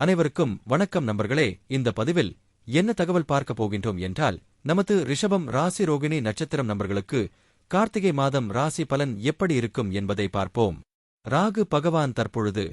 அனைவருக்கும் வணக்கம் நண்பர்களே. இந்த பதிவில் என்ன தகவல் பார்க்க போகின்றோம் என்றால் நமது ரிஷபம் ராசி ரோகிணி நட்சத்திரம் நபர்களுக்கு கார்த்திகை மாதம் ராசி பலன் எப்படி இருக்கும் என்பதை பார்ப்போம். ராகு பகவான் தற்பொழுது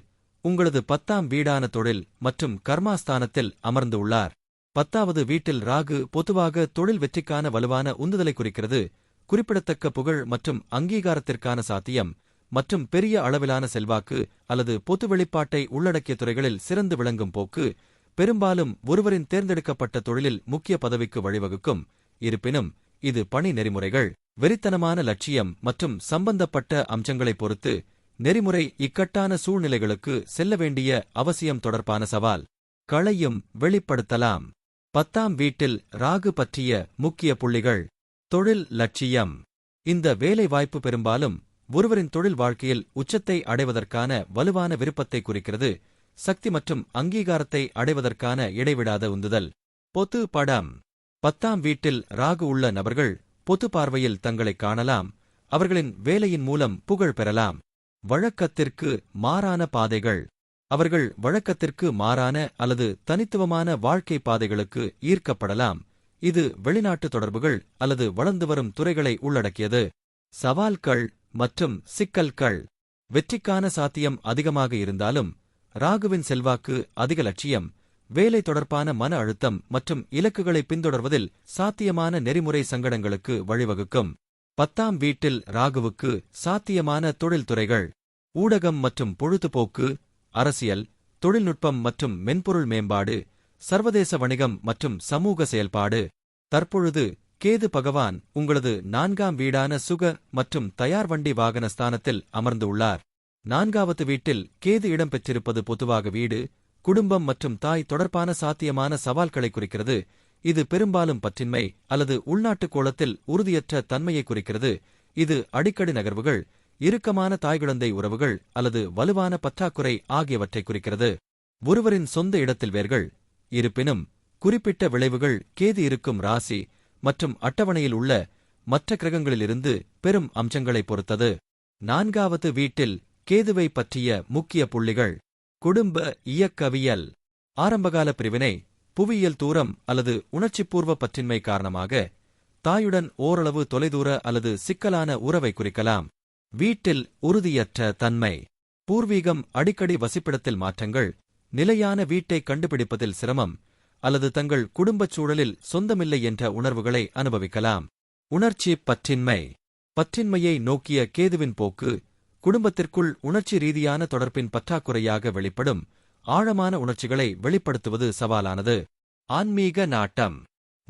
உங்களது பத்தாம் வீடான தொழில் மற்றும் கர்மாஸ்தானத்தில் அமர்ந்து உள்ளார். பத்தாவது வீட்டில் ராகு பொதுவாக தொழில் வெற்றிக்கான வலுவான உந்துதலை குறிக்கிறது. குறிப்பிடத்தக்க புகழ் மற்றும் அங்கீகாரத்திற்கான சாத்தியம் மற்றும் பெரிய அளவிலான செல்வாக்கு அல்லது பொது வெளிப்பாட்டை உள்ளடக்கிய துறைகளில் சிறந்து விளங்கும் போக்கு பெரும்பாலும் ஒருவரின் தேர்ந்தெடுக்கப்பட்ட தொழிலில் முக்கிய பதவிக்கு வழிவகுக்கும். இருப்பினும் இது பணி நெறிமுறைகள் வெறித்தனமான லட்சியம் மற்றும் சம்பந்தப்பட்ட அம்சங்களைப் பொறுத்து நெறிமுறை இக்கட்டான சூழ்நிலைகளுக்கு செல்ல வேண்டிய அவசியம் தொடர்பான சவால். களையும் வெளிப்படுத்தலாம். பத்தாம் வீட்டில் ராகு பற்றிய முக்கிய புள்ளிகள். தொழில் லட்சியம். இந்த வேலைவாய்ப்பு பெரும்பாலும் ஒருவரின் தொழில் வாழ்க்கையில் உச்சத்தை அடைவதற்கான வலுவான விருப்பத்தை குறிக்கிறது சக்தி மற்றும் அங்கீகாரத்தை அடைவதற்கான இடைவிடாத உந்துதல். பொது படம். பத்தாம் வீட்டில் ராகு உள்ள நபர்கள் பொது பார்வையில் தங்களை காணலாம் அவர்களின் வேலையின் மூலம் புகழ் பெறலாம். வழக்கத்திற்கு மாறான பாதைகள். அவர்கள் வழக்கத்திற்கு மாறான அல்லது தனித்துவமான வாழ்க்கை பாதைகளுக்கு ஈர்க்கப்படலாம். இது வெளிநாட்டு தொடர்புகள் அல்லது வளர்ந்து வரும் துறைகளை உள்ளடக்கியது. சவால்கள் மற்றும் சிக்கல்கள். வெற்றிக்கான சாத்தியம் அதிகமாக இருந்தாலும் ராகுவின் செல்வாக்கு அதிக லட்சியம் வேலை தொடர்பான மன அழுத்தம் மற்றும் இலக்குகளை பின்தொடர்வதில் சாத்தியமான நெறிமுறை சங்கடங்களுக்கு வழிவகுக்கும். பத்தாம் வீட்டில் ராகுவுக்கு சாத்தியமான தொழில்துறைகள் ஊடகம் மற்றும் பொழுதுபோக்கு அரசியல் தொழில்நுட்பம் மற்றும் மென்பொருள் மேம்பாடு சர்வதேச வணிகம் மற்றும் சமூக செயல்பாடு தற்பொழுது கேது பகவான் உங்களது நான்காம் வீடான சுக மற்றும் தயார் வண்டி வாகன ஸ்தானத்தில் அமர்ந்து உள்ளார். நான்காவது வீட்டில் கேது இடம்பெற்றிருப்பது பொதுவாக வீடு குடும்பம் மற்றும் தாய் தொடர்பான சாத்தியமான சவால்களை குறிக்கிறது. இது பெரும்பாலும் பற்றின்மை அல்லது உள்நாட்டு கோலத்தில் உறுதியற்ற தன்மையை குறிக்கிறது. இது அடிக்கடி நகர்வுகள் இறுக்கமான தாய்குழந்தை உறவுகள் அல்லது வலுவான பற்றாக்குறை ஆகியவற்றை குறிக்கிறது. ஒருவரின் சொந்த இடத்தில் வேர்கள் இருப்பினும் குறிப்பிட்ட விளைவுகள் கேது இருக்கும் ராசி மற்றும் அட்டவணையில் உள்ள மற்ற கிரகங்களிலிருந்து பெரும் அம்சங்களைப் பொறுத்தது. நான்காவது வீட்டில் கேதுவை பற்றிய முக்கிய புள்ளிகள். குடும்ப இயக்கவியல். ஆரம்பகால பிரிவினை புவியியல் தூரம் அல்லது உணர்ச்சிப்பூர்வ பற்றின்மை காரணமாக தாயுடன் ஓரளவு தொலைதூர அல்லது சிக்கலான உறவை குறிக்கலாம். வீட்டில் உறுதியற்ற தன்மை. பூர்வீகம் அடிக்கடி வசிப்பிடத்தில் மாற்றங்கள். நிலையான வீட்டை கண்டுபிடிப்பதில் சிரமம். அல்லது தங்கள் குடும்பச் சூழலில் சொந்தமில்லை என்ற உணர்வுகளை அனுபவிக்கலாம். உணர்ச்சி பற்றின்மை. பற்றின்மையை நோக்கிய கேதுவின் போக்கு குடும்பத்திற்குள் உணர்ச்சி ரீதியான தொடர்பின் பற்றாக்குறையாக வெளிப்படும் ஆழமான உணர்ச்சிகளை வெளிப்படுத்துவது சவாலானது. ஆன்மீக நாட்டம்.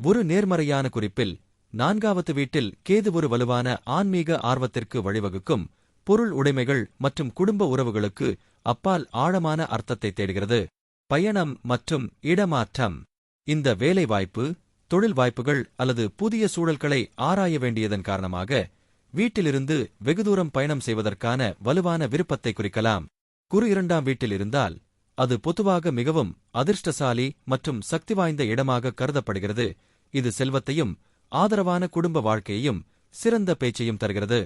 ஒரு நேர்மறையான குறிப்பில் நான்காவது வீட்டில் கேது ஒரு வலுவான ஆன்மீக ஆர்வத்திற்கு வழிவகுக்கும் பொருள் உடைமைகள் மற்றும் குடும்ப உறவுகளுக்கு அப்பால் ஆழமான அர்த்தத்தை தேடுகிறது. பயணம் மற்றும் இடமாற்றம். இந்த வேலைவாய்ப்பு தொழில் வாய்ப்புகள் அல்லது புதிய சூழல்களை ஆராய வேண்டியதன் காரணமாக வீட்டிலிருந்து வெகு தூரம் பயணம் செய்வதற்கான வலுவான விருப்பத்தை குறிக்கலாம். குறு இரண்டாம் வீட்டில் இருந்தால் அது பொதுவாக மிகவும் அதிர்ஷ்டசாலி மற்றும் சக்தி வாய்ந்த இடமாக கருதப்படுகிறது. இது செல்வத்தையும் ஆதரவான குடும்ப வாழ்க்கையையும் சிறந்த பேச்சையும் தருகிறது.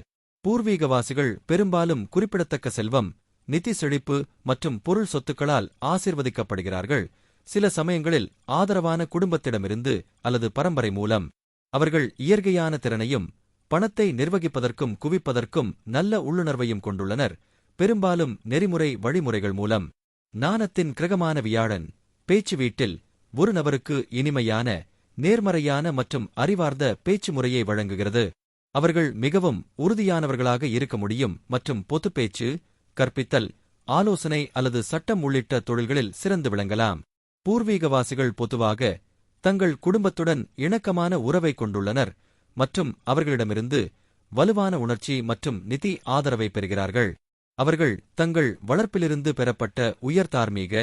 பூர்வீகவாசிகள் பெரும்பாலும் குறிப்பிடத்தக்க செல்வம் நிதி செழிப்பு மற்றும் பொருள் சொத்துக்களால் ஆசிர்வதிக்கப்படுகிறார்கள். சில சமயங்களில் ஆதரவான குடும்பத்திடமிருந்து அல்லது பரம்பரை மூலம் அவர்கள் இயற்கையான திறனையும் பணத்தை நிர்வகிப்பதற்கும் குவிப்பதற்கும் நல்ல உள்ளுணர்வையும் கொண்டுள்ளனர். பெரும்பாலும் நெறிமுறை வழிமுறைகள் மூலம் நாணத்தின் கிரகமான வியாழன் பேச்சு வீட்டில் ஒரு நபருக்கு இனிமையான நேர்மறையான மற்றும் அறிவார்ந்த பேச்சு முறையை வழங்குகிறது. அவர்கள் மிகவும் உறுதியானவர்களாக இருக்க முடியும் மற்றும் பொதுப்பேச்சு கற்பித்தல் ஆலோசனை அல்லது சட்டம் உள்ளிட்ட தொழில்களில் சிறந்து விளங்கலாம். பூர்வீகவாசிகள் பொதுவாக தங்கள் குடும்பத்துடன் இணக்கமான உறவை கொண்டுள்ளனர் மற்றும் அவர்களிடமிருந்து வலுவான உணர்ச்சி மற்றும் நிதி ஆதரவை பெறுகிறார்கள். அவர்கள் தங்கள் வளர்ப்பிலிருந்து பெறப்பட்ட உயர் தார்மீக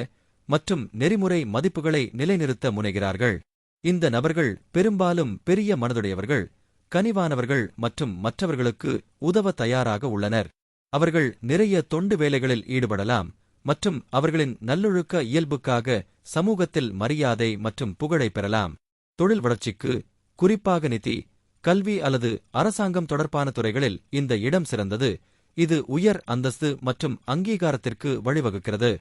மற்றும் நெறிமுறை மதிப்புகளை நிலைநிறுத்த முனைகிறார்கள். இந்த நபர்கள் பெரும்பாலும் பெரிய மனதுடையவர்கள் கனிவானவர்கள் மற்றும் மற்றவர்களுக்கு உதவ தயாராக உள்ளனர். அவர்கள் நிறைய தொண்டு வேலைகளில் ஈடுபடலாம் மற்றும் அவர்களின் நல்லொழுக்க இயல்புக்காக சமூகத்தில் மரியாதை மற்றும் புகழை பெறலாம். தொழில் வளர்ச்சிக்கு குறிப்பாக நிதி கல்வி அல்லது அரசாங்கம் தொடர்பான துறைகளில் இந்த இடம் சிறந்தது. இது உயர் அந்தஸ்து மற்றும் அங்கீகாரத்திற்கு வழிவகுக்கிறது.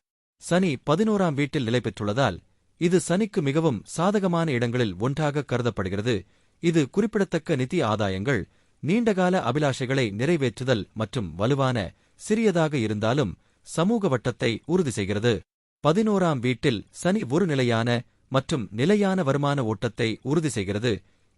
சனி பதினோராம் வீட்டில் நிலை பெற்றுள்ளதால் இது சனிக்கு மிகவும் சாதகமான இடங்களில் ஒன்றாக கருதப்படுகிறது. இது குறிப்பிடத்தக்க நிதி ஆதாயங்கள் நீண்டகால அபிலாஷைகளை நிறைவேற்றுதல் மற்றும் வலுவான சிறியதாக இருந்தாலும் சமூக வட்டத்தை உறுதி செய்கிறது. பதினோராம் வீட்டில் சனி ஒரு நிலையான மற்றும் நிலையான வருமான ஓட்டத்தை உறுதி செய்கிறது.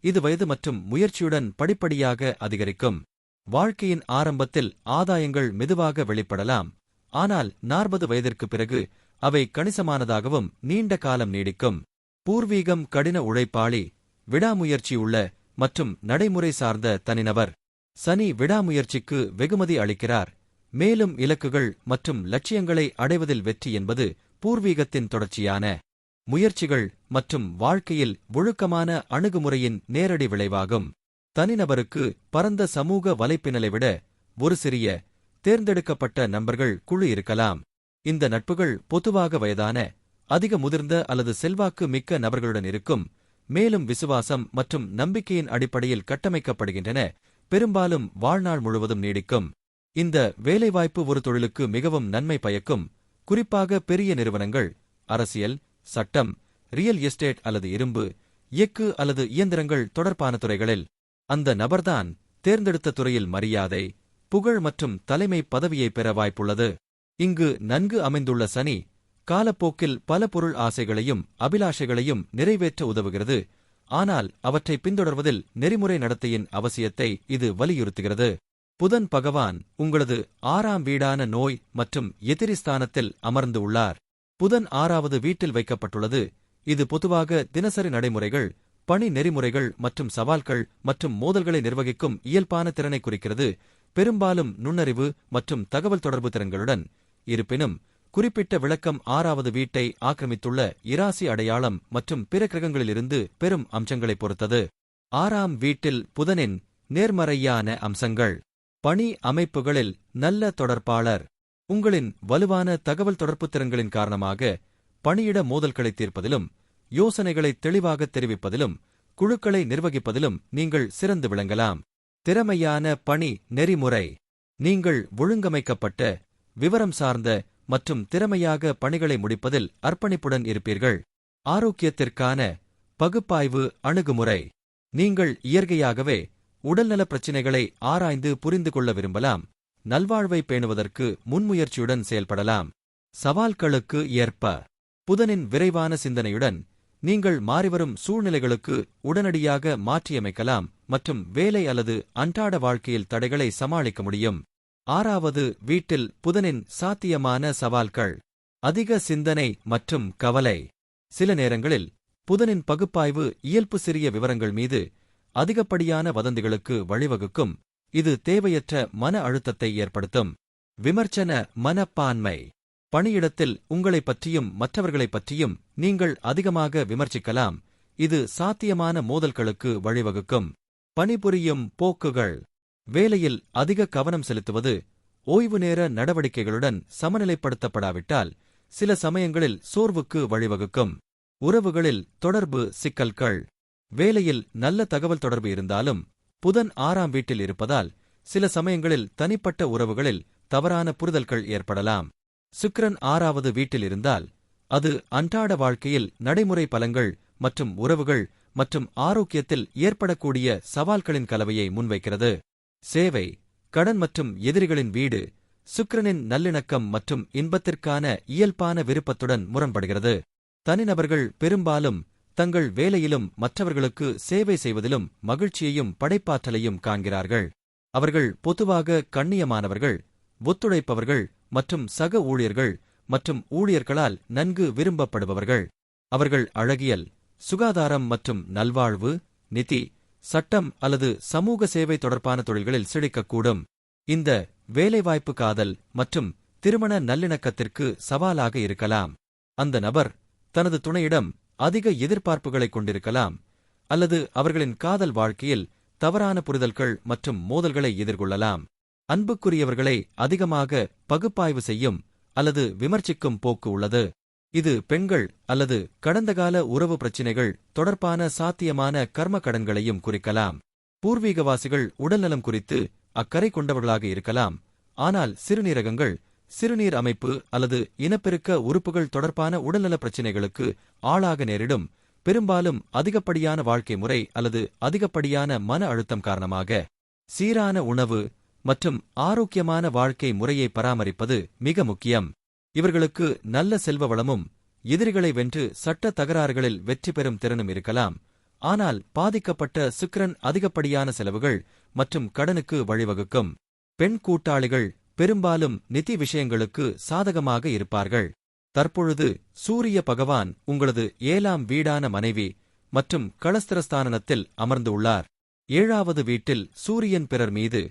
இது வயது மற்றும் முயற்சியுடன் படிப்படியாக அதிகரிக்கும். வாழ்க்கையின் ஆரம்பத்தில் ஆதாயங்கள் மெதுவாக வெளிப்படலாம். ஆனால் நாற்பது வயதிற்குப் பிறகு அவை கணிசமானதாகவும் நீண்ட காலம் நீடிக்கும். பூர்வீகம் கடின உழைப்பாளி விடாமுயற்சியுள்ள மற்றும் நடைமுறை சார்ந்த தனிநபர். சனி விடாமுயற்சிக்கு வெகுமதி அளிக்கிறார். மேலும் இலக்குகள் மற்றும் லட்சியங்களை அடைவதில் வெற்றி என்பது பூர்வீகத்தின் தொடர்ச்சியான முயற்சிகள் மற்றும் வாழ்க்கையில் ஒழுக்கமான அணுகுமுறையின் நேரடி விளைவாகும். தனிநபருக்கு பரந்த சமூக வலைப்பினலை விட ஒரு சிறிய தேர்ந்தெடுக்கப்பட்ட நண்பர்கள் குழு இருக்கலாம். இந்த நட்புகள் பொதுவாக வயதான அதிக முதிர்ந்த அல்லது செல்வாக்கு மிக்க நபர்களுடன் இருக்கும் மேலும் விசுவாசம் மற்றும் நம்பிக்கையின் அடிப்படையில் கட்டமைக்கப்படுகின்றன. பெரும்பாலும் வாழ்நாள் முழுவதும் நீடிக்கும். இந்த வேலைவாய்ப்பு ஒரு தொழிலுக்கு மிகவும் நன்மை பயக்கும். குறிப்பாக பெரிய நிறுவனங்கள் அரசியல் சட்டம் ரியல் எஸ்டேட் அல்லது இரும்பு எஃகு அல்லது இயந்திரங்கள் தொடர்பான துறைகளில் அந்த நபர்தான் தேர்ந்தெடுத்த துறையில் மரியாதை புகழ் மற்றும் தலைமை பதவியை பெற வாய்ப்புள்ளது. இங்கு நன்கு அமைந்துள்ள சனி காலப்போக்கில் பல பொருள் ஆசைகளையும் அபிலாஷைகளையும் நிறைவேற்ற உதவுகிறது. ஆனால் அவற்றை பின்தொடர்வதில் நெறிமுறை நடத்தையின் அவசியத்தை இது வலியுறுத்துகிறது. புதன் பகவான் உங்களது ஆறாம் வீடான நோய் மற்றும் எதிரி ஸ்தானத்தில் அமர்ந்து உள்ளார். புதன் ஆறாவது வீட்டில் வைக்கப்பட்டுள்ளது. இது பொதுவாக தினசரி நடைமுறைகள் பணி நெறிமுறைகள் மற்றும் சவால்கள் மற்றும் மோதல்களை நிர்வகிக்கும் இயல்பான திறனை குறிக்கிறது. பெரும்பாலும் நுண்ணறிவு மற்றும் தகவல் தொடர்பு திறன்களுடன். இருப்பினும் குறிப்பிட்ட விளக்கம் ஆறாவது வீட்டை ஆக்கிரமித்துள்ள இராசி அடையாளம் மற்றும் பிற கிரகங்களிலிருந்து பெரும் அம்சங்களைப் பொறுத்தது. ஆறாம் வீட்டில் புதனின் நேர்மறையான அம்சங்கள். பணி அமைப்புகளில் நல்ல தொடர்பாளர். உங்களின் வலுவான தகவல் தொடர்பு திறன்களின் காரணமாக பணியிட மோதல்களை தீர்ப்பதிலும் யோசனைகளை தெளிவாக தெரிவிப்பதிலும் குழுக்களை நிர்வகிப்பதிலும் நீங்கள் சிறந்து விளங்கலாம். திறமையான பணி நெறிமுறை. நீங்கள் ஒழுங்கமைக்கப்பட்ட விவரம் சார்ந்த மற்றும் திறமையாக பணிகளை முடிப்பதில் அர்ப்பணிப்புடன் இருப்பீர்கள். ஆரோக்கியத்திற்கான பகுப்பாய்வு அணுகுமுறை. நீங்கள் இயற்கையாகவே உடல்நலப் பிரச்சினைகளை ஆராய்ந்து புரிந்து கொள்ள விரும்பலாம். நல்வாழ்வை பேணுவதற்கு முன்முயற்சியுடன் செயல்படலாம். சவால்களுக்கு ஏற்ப. புதனின் விரைவான சிந்தனையுடன் நீங்கள் மாறிவரும் சூழ்நிலைகளுக்கு உடனடியாக மாற்றியமைக்கலாம் மற்றும் வேலை அல்லது அன்றாட வாழ்க்கையில் தடைகளை சமாளிக்க முடியும். ஆறாவது வீட்டில் புதனின் சாத்தியமான சவால்கள். அதிக சிந்தனை மற்றும் கவலை. சில நேரங்களில் புதனின் பகுப்பாய்வு இயல்பு சிறிய விவரங்கள் மீது அதிகப்படியான வதந்திகளுக்கு வழிவகுக்கும். இது தேவையற்ற மன அழுத்தத்தை ஏற்படுத்தும். விமர்சன மனப்பான்மை. பணியிடத்தில் உங்களைப் பற்றியும் மற்றவர்களைப் பற்றியும் நீங்கள் அதிகமாக விமர்சிக்கலாம். இது சாத்தியமான மோதல்களுக்கு வழிவகுக்கும். பணிபுரியும் போக்குகள். வேலையில் அதிக கவனம் செலுத்துவது ஓய்வு நேர நடவடிக்கைகளுடன் சமநிலைப்படுத்தப்படாவிட்டால் சில சமயங்களில் சோர்வுக்கு வழிவகுக்கும். உறவுகளில் தொடர்பு சிக்கல்கள். வேலையில் நல்ல தகவல் தொடர்பு இருந்தாலும் புதன் ஆறாம் வீட்டில் இருப்பதால் சில சமயங்களில் தனிப்பட்ட உறவுகளில் தவறான புரிதல்கள் ஏற்படலாம். சுக்ரன் ஆறாவது வீட்டில் இருந்தால் அது அன்றாட வாழ்க்கையில் நடைமுறை பலங்கள் மற்றும் உறவுகள் மற்றும் ஆரோக்கியத்தில் ஏற்படக்கூடிய சவால்களின் கலவையை முன்வைக்கிறது. சேவை கடன் மற்றும் எதிரிகளின் வீடு சுக்கிரனின் நல்லிணக்கம் மற்றும் இன்பத்திற்கான இயல்பான விருப்பத்துடன் முரண்படுகிறது. தனிநபர்கள் பெரும்பாலும் தங்கள் வேலையிலும் மற்றவர்களுக்கு சேவை செய்வதிலும் மகிழ்ச்சியையும் படைப்பாற்றலையும் காண்கிறார்கள். அவர்கள் பொதுவாக கண்ணியமானவர்கள் ஒத்துழைப்பவர்கள் மற்றும் சக ஊழியர்கள் மற்றும் ஊழியர்களால் நன்கு விரும்பப்படுபவர்கள். அவர்கள் அழகியல் சுகாதாரம் மற்றும் நல்வாழ்வு நிதி சட்டம் அல்லது சமூக சேவை தொடர்பான தொழில்களில் செழிக்கக்கூடும் இந்த வேலைவாய்ப்பு காதல் மற்றும் திருமண நல்லிணக்கத்திற்கு சவாலாக இருக்கலாம். அந்த நபர் தனது துணையிடம் அதிக எதிர்பார்ப்புகளை கொண்டிருக்கலாம் அல்லது அவர்களின் காதல் வாழ்க்கையில் தவறான புரிதல்கள் மற்றும் மோதல்களை எதிர்கொள்ளலாம். அன்புக்குரியவர்களை அதிகமாக பகுப்பாய்வு செய்யும் அல்லது விமர்சிக்கும் போக்கு உள்ளது. இது பெண்கள் அல்லது கடந்தகால உறவு பிரச்சினைகள் தொடர்பான சாத்தியமான கர்ம கடன்களையும் குறிக்கலாம். பூர்வீகவாசிகள் உடல்நலம் குறித்து அக்கறை கொண்டவர்களாக இருக்கலாம். ஆனால் சிறுநீரகங்கள் சிறுநீர் அமைப்பு அல்லது இனப்பெருக்க உறுப்புகள் தொடர்பான உடல்நலப் பிரச்சினைகளுக்கு ஆளாக நேரிடும். பெரும்பாலும் அதிகப்படியான வாழ்க்கை முறை அல்லது அதிகப்படியான மன அழுத்தம் காரணமாக சீரான உணவு மற்றும் ஆரோக்கியமான வாழ்க்கை முறையை பராமரிப்பது மிக முக்கியம். இவர்களுக்கு நல்ல செல்வ வளமும் எதிரிகளை வென்று சட்ட தகராறுகளில் வெற்றி பெறும் திறனும் இருக்கலாம். ஆனால் பாதிக்கப்பட்ட சுக்கிரன் அதிகப்படியான செலவுகள் மற்றும் கடனுக்கு வழிவகுக்கும். பெண் கூட்டாளிகள் பெரும்பாலும் நிதி விஷயங்களுக்கு சாதகமாக இருப்பார்கள். தற்பொழுது சூரிய பகவான் உங்களது ஏழாம் வீடான மனைவி மற்றும் களஸ்திரஸ்தானத்தில் அமர்ந்து உள்ளார். ஏழாவது வீட்டில் சூரியன் பிறர் மீது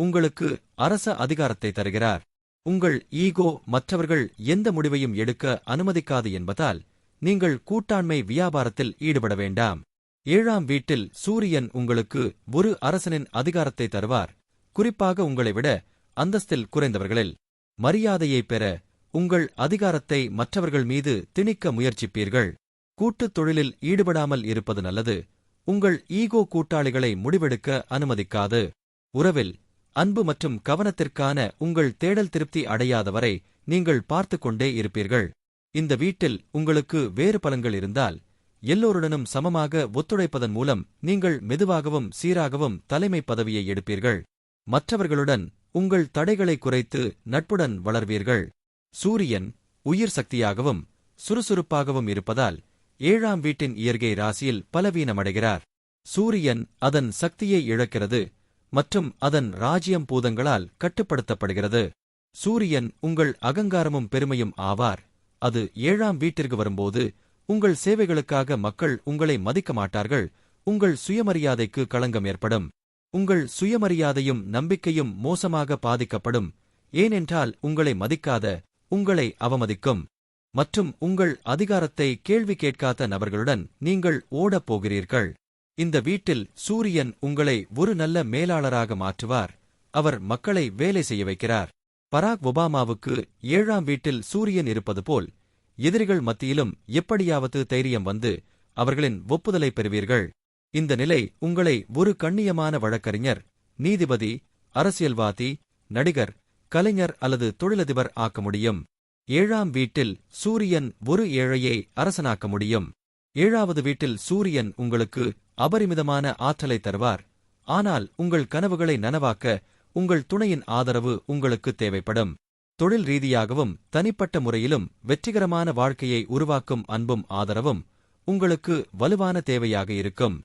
உங்களுக்கு அரச அதிகாரத்தை தருகிறார். உங்கள் ஈகோ மற்றவர்கள் எந்த முடிவையும் எடுக்க அனுமதிக்காது என்பதால் நீங்கள் கூட்டாண்மை வியாபாரத்தில் ஈடுபட வேண்டாம். ஏழாம் வீட்டில் சூரியன் உங்களுக்கு ஒரு அரசனின் அதிகாரத்தை தருவார். குறிப்பாக உங்களை விட அந்தஸ்தில் குறைந்தவர்களில். மரியாதையைப் பெற உங்கள் அதிகாரத்தை மற்றவர்கள் மீது திணிக்க முயற்சிப்பீர்கள். கூட்டுத் தொழிலில் ஈடுபடாமல் இருப்பது நல்லது. உங்கள் ஈகோ கூட்டாளிகளை முடிவெடுக்க அனுமதிக்காது. உறவில் அன்பு மற்றும் கவனத்திற்கான உங்கள் தேடல் திருப்தி அடையாதவரை நீங்கள் பார்த்து கொண்டே இருப்பீர்கள். இந்த வீட்டில் உங்களுக்கு வேறு பலங்கள் இருந்தால் எல்லோருடனும் சமமாக ஒத்துழைப்பதன் மூலம் நீங்கள் மெதுவாகவும் சீராகவும் தலைமை பதவியை எடுப்பீர்கள். மற்றவர்களுடன் உங்கள் தடைகளை குறைத்து நட்புடன் வளர்வீர்கள். சூரியன் உயிர் சக்தியாகவும் சுறுசுறுப்பாகவும் இருப்பதால் ஏழாம் வீட்டின் இயற்கை ராசியில் பலவீனமடைகிறார். சூரியன் அதன் சக்தியை இழக்கிறது. மற்றும் அதன் ராஜ்யம் பூதங்களால் கட்டுப்படுத்தப்படுகிறது. சூரியன் உங்கள் அகங்காரமும் பெருமையும் ஆவார். அது ஏழாம் வீட்டிற்கு வரும்போது உங்கள் சேவைகளுக்காக மக்கள் உங்களை மதிக்க மாட்டார்கள். உங்கள் சுயமரியாதைக்கு களங்கம் ஏற்படும். உங்கள் சுயமரியாதையும் நம்பிக்கையும் மோசமாக பாதிக்கப்படும். ஏனென்றால் உங்களை மதிக்காத உங்களை அவமதிக்கும். மற்றும் உங்கள் அதிகாரத்தை கேள்வி கேட்காத நபர்களுடன் நீங்கள் ஓடப் போகிறீர்கள். இந்த வீட்டில் சூரியன் உங்களை ஒரு நல்ல மேலாளராக மாற்றுவார். அவர் மக்களை வேலை செய்ய வைக்கிறார். பராக் ஒபாமாவுக்கு ஏழாம் வீட்டில் சூரியன் இருப்பது போல் எதிரிகள் மத்தியிலும் எப்படியாவது தைரியம் வந்து அவர்களின் ஒப்புதலை பெறுவீர்கள். இந்த நிலை உங்களை ஒரு கண்ணியமான வழக்கறிஞர் நீதிபதி அரசியல்வாதி நடிகர் கலைஞர் அல்லது தொழிலதிபர் ஆக்க முடியும். ஏழாம் வீட்டில் சூரியன் ஒரு ஏழையை அரசனாக்க முடியும். ஏழாவது வீட்டில் சூரியன் உங்களுக்கு அபரிமிதமான ஆற்றலை தருவார். ஆனால் உங்கள் கனவுகளை நனவாக்க உங்கள் துணையின் ஆதரவு உங்களுக்கு தேவைப்படும். தொழில் ரீதியாகவும் தனிப்பட்ட முறையிலும் வெற்றிகரமான வாழ்க்கையை உருவாக்கும் அன்பும் ஆதரவும் உங்களுக்கு வலுவான தேவையாக இருக்கும்.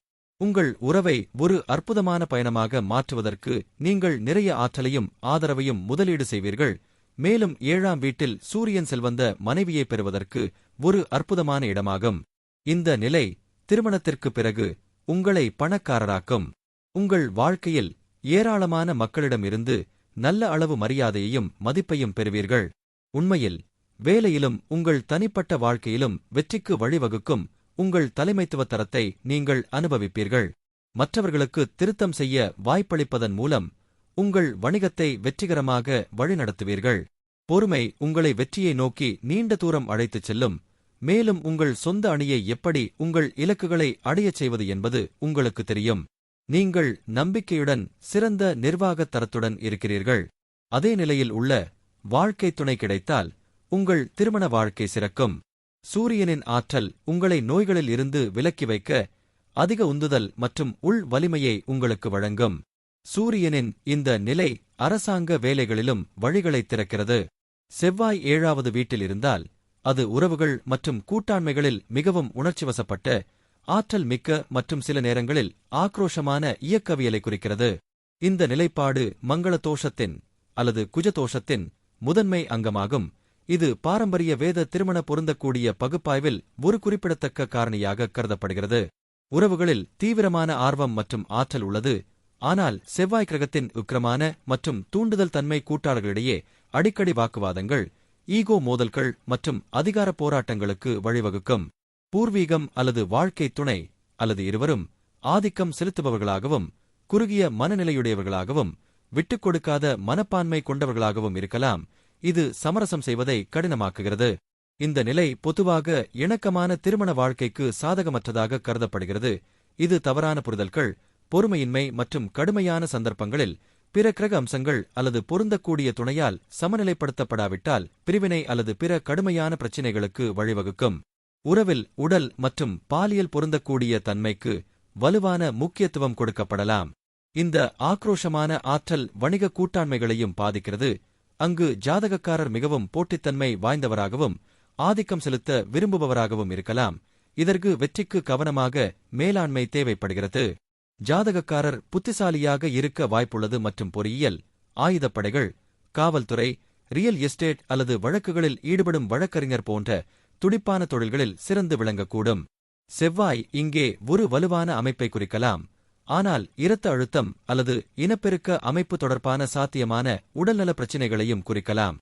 உங்கள் உறவை ஒரு அற்புதமான பயணமாக மாற்றுவதற்கு நீங்கள் நிறைய ஆற்றலையும் ஆதரவையும் முதலீடு செய்வீர்கள். மேலும் ஏழாம் வீட்டில் சூரியன் செல்வந்த மனைவியை பெறுவதற்கு ஒரு அற்புதமான இடமாகும். இந்த நிலை திருமணத்திற்கு பிறகு உங்களை பணக்காரராக்கும். உங்கள் வாழ்க்கையில் ஏராளமான மக்களிடமிருந்து நல்ல அளவு மரியாதையையும் மதிப்பையும் பெறுவீர்கள். உண்மையில் வேலையிலும் உங்கள் தனிப்பட்ட வாழ்க்கையிலும் வெற்றிக்கு வழிவகுக்கும் உங்கள் தலைமைத்துவ தரத்தை நீங்கள் அனுபவிப்பீர்கள். மற்றவர்களுக்கு திருத்தம் செய்ய வாய்ப்பளிப்பதன் மூலம் உங்கள் வணிகத்தை வெற்றிகரமாக வழிநடத்துவீர்கள். பொறுமை உங்களை வெற்றியை நோக்கி நீண்ட தூரம் அழைத்துச் செல்லும் மேலும் உங்கள் சொந்த அணியை எப்படி உங்கள் இலக்குகளை அடையச் செய்வது என்பது உங்களுக்கு தெரியும். நீங்கள் நம்பிக்கையுடன் சிறந்த நிர்வாகத் தரத்துடன் இருக்கிறீர்கள். அதே நிலையில் உள்ள வாழ்க்கை துணை கிடைத்தால் உங்கள் திருமண வாழ்க்கை சிறக்கும். சூரியனின் ஆற்றல் உங்களை நோய்களில் இருந்து விலக்கி வைக்க அதிக உந்துதல் மற்றும் உள் வலிமையை உங்களுக்கு வழங்கும். சூரியனின் இந்த நிலை அரசாங்க வேலைகளிலும் வழிகளைத் திறக்கிறது. செவ்வாய் ஏழாவது வீட்டில் இருந்தால் அது உறவுகள் மற்றும் கூட்டாண்மைகளில் மிகவும் உணர்ச்சிவசப்பட்ட ஆற்றல் மிக்க மற்றும் சில நேரங்களில் ஆக்ரோஷமான இயக்கவியலை குறிக்கிறது. இந்த நிலைப்பாடு மங்கள தோஷத்தின் அல்லது குஜதோஷத்தின் முதன்மை அங்கமாகும். இது பாரம்பரிய வேத திருமண பொருந்தக்கூடிய பகுப்பாய்வில் ஒரு குறிப்பிடத்தக்க காரணியாக கருதப்படுகிறது. உறவுகளில் தீவிரமான ஆர்வம் மற்றும் ஆற்றல் உள்ளது. ஆனால் செவ்வாய் கிரகத்தின் உக்கிரமான மற்றும் தூண்டுதல் தன்மை கூட்டாளர்களிடையே அடிக்கடி வாக்குவாதங்கள் ஈகோ மோதல்கள் மற்றும் அதிகார போராட்டங்களுக்கு வழிவகுக்கும். பூர்வீகம் அல்லது வாழ்க்கை துணை அல்லது இருவரும் ஆதிக்கம் செலுத்துபவர்களாகவும் குறுகிய மனநிலையுடையவர்களாகவும் விட்டுக் கொடுக்காத மனப்பான்மை கொண்டவர்களாகவும் இருக்கலாம். இது சமரசம் செய்வதை கடினமாக்குகிறது. இந்த நிலை பொதுவாக இணக்கமான திருமண வாழ்க்கைக்கு சாதகமற்றதாக கருதப்படுகிறது. இது தவறான புரிதல்கள் பொறுமையின்மை மற்றும் கடுமையான சந்தர்ப்பங்களில் பிற கிரக அம்சங்கள் அல்லது பொருந்தக்கூடிய துணையால் சமநிலைப்படுத்தப்படாவிட்டால் பிரிவினை அல்லது பிற கடுமையான பிரச்சினைகளுக்கு வழிவகுக்கும். உறவில் உடல் மற்றும் பாலியல் பொருந்தக்கூடிய தன்மைக்கு வலுவான முக்கியத்துவம் கொடுக்கப்படலாம். இந்த ஆக்ரோஷமான ஆற்றல் வணிக கூட்டாண்மைகளையும் பாதிக்கிறது. அங்கு ஜாதகக்காரர் மிகவும் போட்டித்தன்மை வாய்ந்தவராகவும் ஆதிக்கம் செலுத்த விரும்புபவராகவும் இருக்கலாம். இதற்கு வெற்றிக்கு கவனமாக மேலாண்மை தேவைப்படுகிறது. ஜாதகக்காரர் புத்திசாலியாக இருக்க வாய்ப்புள்ளது மற்றும் பொறியியல் ஆயுதப்படைகள் காவல்துறை ரியல் எஸ்டேட் அல்லது வழக்குகளில் ஈடுபடும் வழக்கறிஞர் போன்ற துடிப்பான தொழில்களில் சிறந்து விளங்கக்கூடும். செவ்வாய் இங்கே ஒரு வலுவான அமைப்பை குறிக்கலாம். ஆனால் இரத்த அழுத்தம் அல்லது இனப்பெருக்க அமைப்பு தொடர்பான சாத்தியமான உடல்நல பிரச்சினைகளையும் குறிக்கலாம்.